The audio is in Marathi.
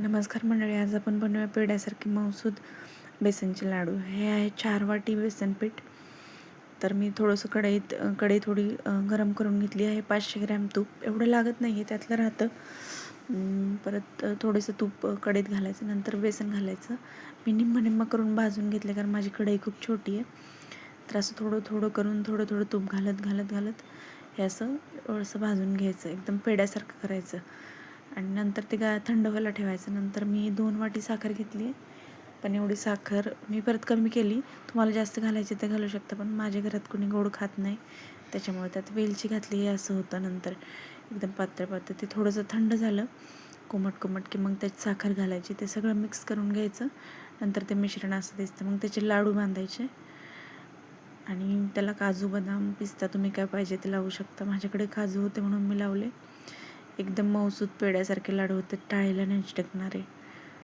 नमस्कार मंडळी आज आपण बनवूया पेढ्यासारखे मौसूद बेसनचे लाडू. हे आहे चार वाटी बेसन पीठ तर मी थोडंसं कढईत कढई थोडी गरम करून घेतली आहे. पाचशे ग्रॅम तूप एवढं लागत नाही आहे त्यातलं राहतं. परत थोडंसं तूप कढईत घालायचं नंतर बेसन घालायचं. मी निम्म निम्म करून भाजून घेतले कारण माझी कढई खूप छोटी आहे. तर असं थोडं थोडं करून थोडं थोडं तूप घालत घालत घालत हे असं थोडंसं भाजून घ्यायचं. एकदम पेढ्यासारखं करायचं. आणि नंतर ते गा थंड व्हायला ठेवायचं. नंतर मी दोन वाटी साखर घेतली. पण एवढी साखर मी परत कमी केली. तुम्हाला जास्त घालायची ते घालू शकता पण माझ्या घरात कोणी गोड खात नाही. त्याच्यामुळे त्यात वेलची घातली असं होतं. नंतर एकदम पातळ पातळ ते थोडंसं थंड झालं. कोमट कोमट की मग त्यात साखर घालायची. ते सगळं मिक्स करून घ्यायचं. नंतर ते मिश्रण असं दिसतं. मग त्याचे लाडू बांधायचे. आणि त्याला काजू बदाम पिस्ता तुम्ही काय पाहिजे ते लावू शकता. माझ्याकडे काजू होते म्हणून मी लावले. एकदम मऊसूद पेड्यासारखे लाडू होते टाळीला नाही चिटकणारे